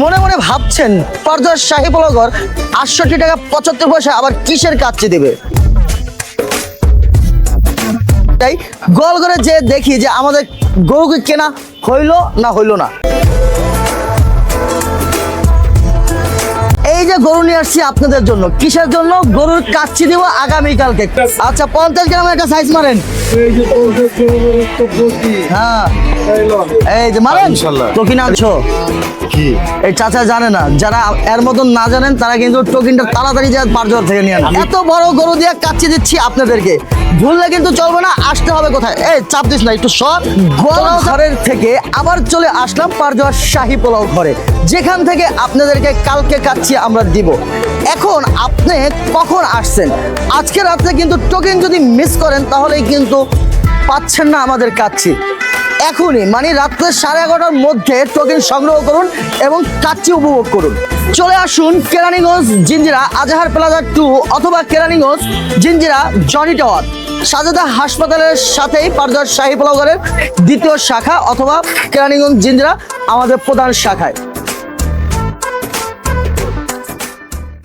মনে মনে ভাবছেন পর্দার শাহী পলগর আটষট্টি টাকা পঁচাত্তর পয়সা আবার কিসের কাচ্চি দেবে? তাই গোল করে যে দেখি যে আমাদের গরুকে কেনা হইল না হইল না। গরু নিয়ে আসছি আপনাদের জন্য। কিসের জন্য? গরুর কাচ্ছি দিব আগামীকালকে। আচ্ছা পঞ্চাশ গ্রামের একটা সাইজ মারেন। হ্যাঁ। এই যে মারেন? তো কিনা আছো কি? এই চাচা জানে না যারা এর মতন না জানেন তারা কিন্তু টোকিনটা তাড়াতাড়ি যা পারজোর থেকে নিয়ে আনেন। এত বড় গরু দিয়ে কাচ্চি দিচ্ছি আপনাদেরকে। ভুললে কিন্তু চলবে না আসতে হবে কোথায়? এই চাপ দিস না একটু সব গোলাও ঘরের থেকে আবার চলে আসলাম পারজোয়ার শাহী পোলাও ঘরে। যেখান থেকে আপনাদেরকে কালকে কাচ্ছি আমরা দিব। এখন আপনি কখন আসছেন? আজকে রাত্রে কিন্তু টোকেন যদি মিস করেন তাহলেই কিন্তু পাচ্ছেন না আমাদের কাচ্চি। এখনই মানে রাত্রে সাড়ে এগারোটার মধ্যে টোকেন সংগ্রহ করুন এবং কাচ্চি উপভোগ করুন। চলে আসুন কেরানিগঞ্জ জিঞ্জিরা আজাহার প্লাজা টু অথবা কেরানিগঞ্জ জিঞ্জিরা জনি টাওয়ার। সাজাদা হাসপাতালের সাথেই পারদার শাহী দ্বিতীয় শাখা অথবা কেরানিগঞ্জ জিঞ্জিরা আমাদের প্রধান শাখায়।